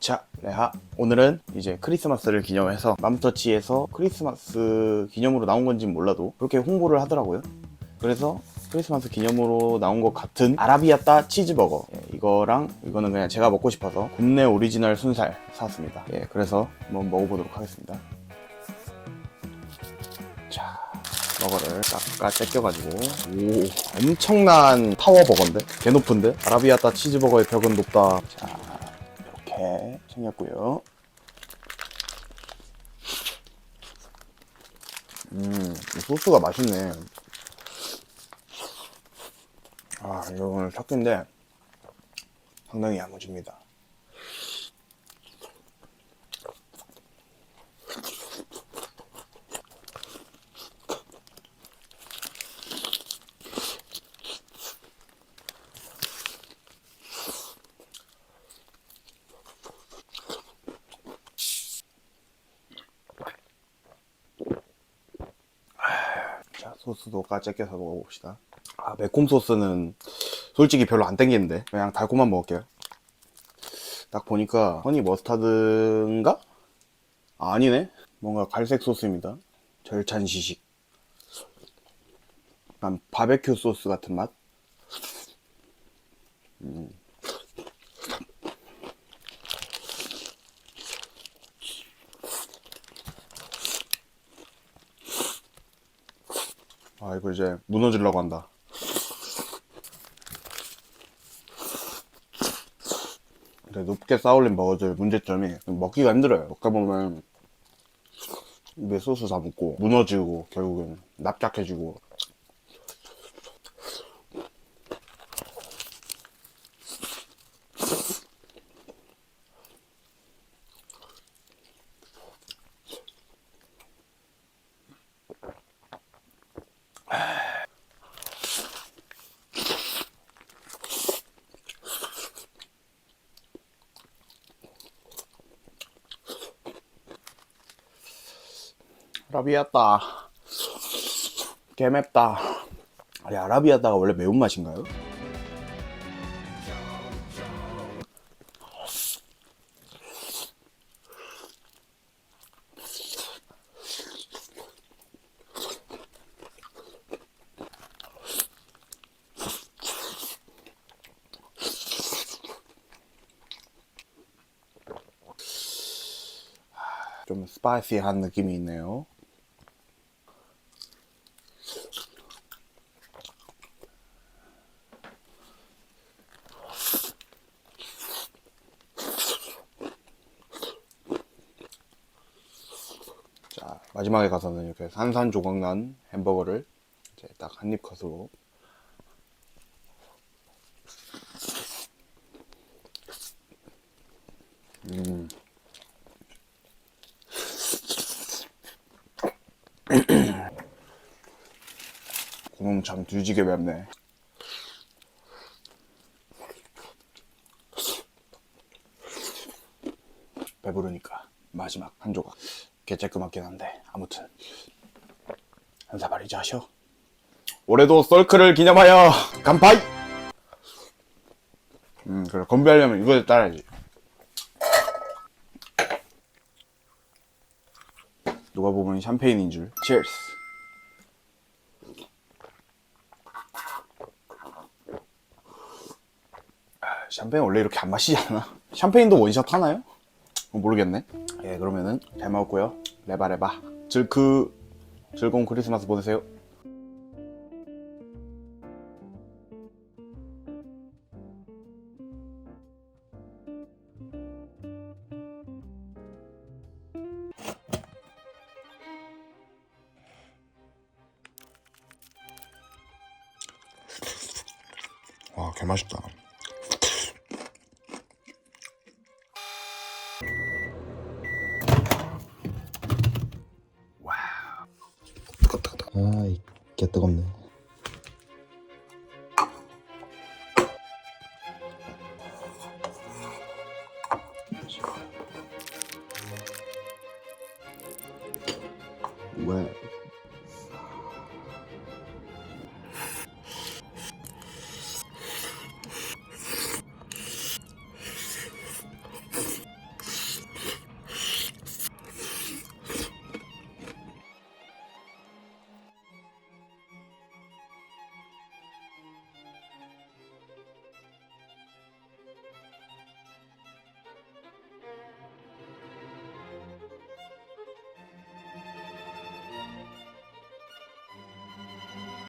자, 레하. 오늘은 이제 크리스마스를 기념해서 맘터치에서 크리스마스 기념으로 나온 건지 몰라도 그렇게 홍보를 하더라고요. 그래서 크리스마스 기념으로 나온 것 같은 아라비아따 치즈버거. 예, 이거랑 이거는 그냥 제가 먹고 싶어서 굽네 오리지널 순살 사왔습니다. 예, 그래서 한번 먹어보도록 하겠습니다. 자, 버거를 깎아 째껴가지고 오 엄청난 파워 버거인데? 개 높은데? 아라비아따 치즈버거의 벽은 높다. 자, 이렇게 생겼고요. 음, 이 소스가 맛있네. 아, 이거 오늘 첫 끼인데 상당히 야무집니다. 자, 소스도 까째 껴서 먹어봅시다. 아, 매콤 소스는 솔직히 별로 안 땡기는데. 그냥 달콤한 먹을게요. 딱 보니까 허니 머스타드인가? 아, 아니네. 뭔가 갈색 소스입니다. 절찬 시식. 약간 바베큐 소스 같은 맛? 음. 아, 이거 이제 무너지려고 한다. 높게 쌓올린 버거들 문제점이 먹기가 힘들어요. 먹다 보면 입에 소스 다 묻고 무너지고 결국엔 납작해지고 아 라비아따 개맵다 아니 아라비아따가 원래 매운맛인가요? 좀 스파이시한 느낌이 있네요. 자, 마지막에 가서는 이렇게 산산조각난 햄버거를 이제 딱 한 입 컷으로 음. 구멍 참 뒤지게 맵네. 배부르니까 마지막 한 조각 개쬐끄맣긴 한데 아무튼 한 사발이지 하셔. 올해도 썰크를 기념하여 간파이. 음 그래 건배하려면 이거에 따라야지. 누가 보면 샴페인인 줄. Cheers. 아, 샴페인 원래 이렇게 안 마시지 않나? 샴페인도 원샷 하나요? 어, 모르겠네. 예, 그러면은 잘 먹었고요. 레바레바. 즐그 즐거운 크리스마스 보내세요. 와, 개 맛있다. 아이 개 뜨겁네. 왜